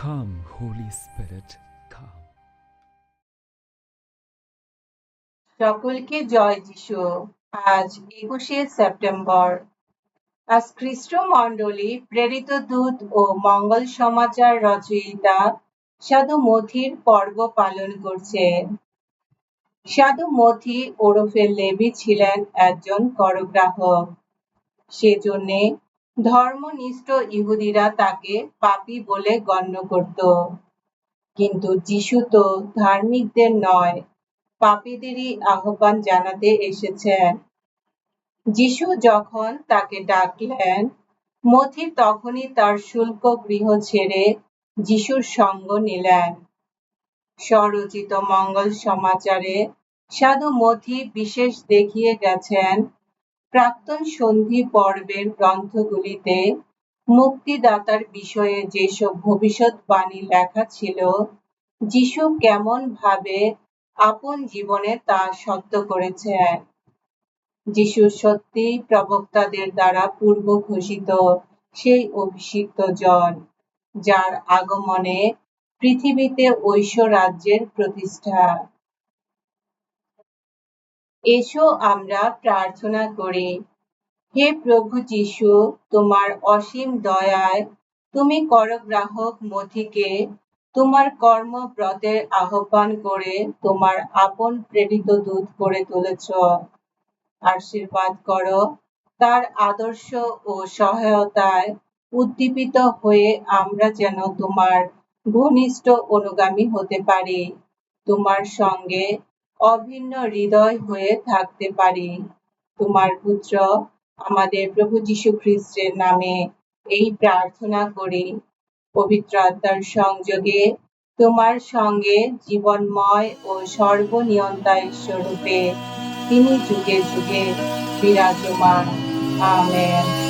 Holy Spirit, come. সকলকে জয় যিশু। আজ একুশে সেপ্টেম্বর। আজ খ্রিস্ট মণ্ডলী প্রেরিত দূত ও মঙ্গল সমাচার রচয়িতা সাধু মথির পর্ব পালন করছে। সাধু মথি ওরফে লেবি ছিলেন একজন করগ্রাহক। সেজন্যে ধর্মনিষ্ঠ ইহুদিরা তাকে পাপী বলে গণ্য করত। কিন্তু যিশু তো ধার্মিকদের নয়, পাপীদেরই আহ্বান জানাতে এসেছেন। যিশু যখন তাকে ডাকলেন মথি তখনই তার শুল্ক গৃহ ছেড়ে যিশুর সঙ্গ নিলেন। স্বরচিত মঙ্গল সমাচারে সাধু মথি বিশেষ দেখিয়ে গেছেন প্রাক্তন সন্ধি পর্বের গ্রন্থগুলিতে মুক্তিদাতার বিষয়ে যেসব ভবিষ্যৎবাণী লেখা ছিল, যিশু কেমন ভাবে আপন জীবনে তা সত্য করেছেন যিশু সত্যি প্রবক্তাদের দ্বারা পূর্ব ঘোষিত সেই অভিষিক্ত জন, যার আগমনে পৃথিবীতে ঐশ্ব রাজ্যের প্রতিষ্ঠা। এসো আমরা প্রার্থনা করি। হে প্রভু যিশু, তোমার অসীম দয়ায় তুমি করগ্রাহক মথিকে তোমার কর্মব্রতের আহ্বান করে তোমার আপন প্রেরিত দূত করে তুলেছ। আশীর্বাদ করো, তার আদর্শ ও সহায়তায় উদ্দীপিত হয়ে আমরা যেন তোমার ঘনিষ্ঠ অনুগামী হতে পারি। তোমার সঙ্গে অভিন্ন হৃদয় হয়ে থাকতে পারি। তোমার পুত্র আমাদের প্রভু যীশু খ্রিস্টের নামে এই প্রার্থনা করি। পবিত্র আত্মার সংযোগে তোমার সঙ্গে জীবনময় ও সর্বনিয়ন্তা স্বরূপে তিনি যুগে যুগে বিরাজমান। আমেন।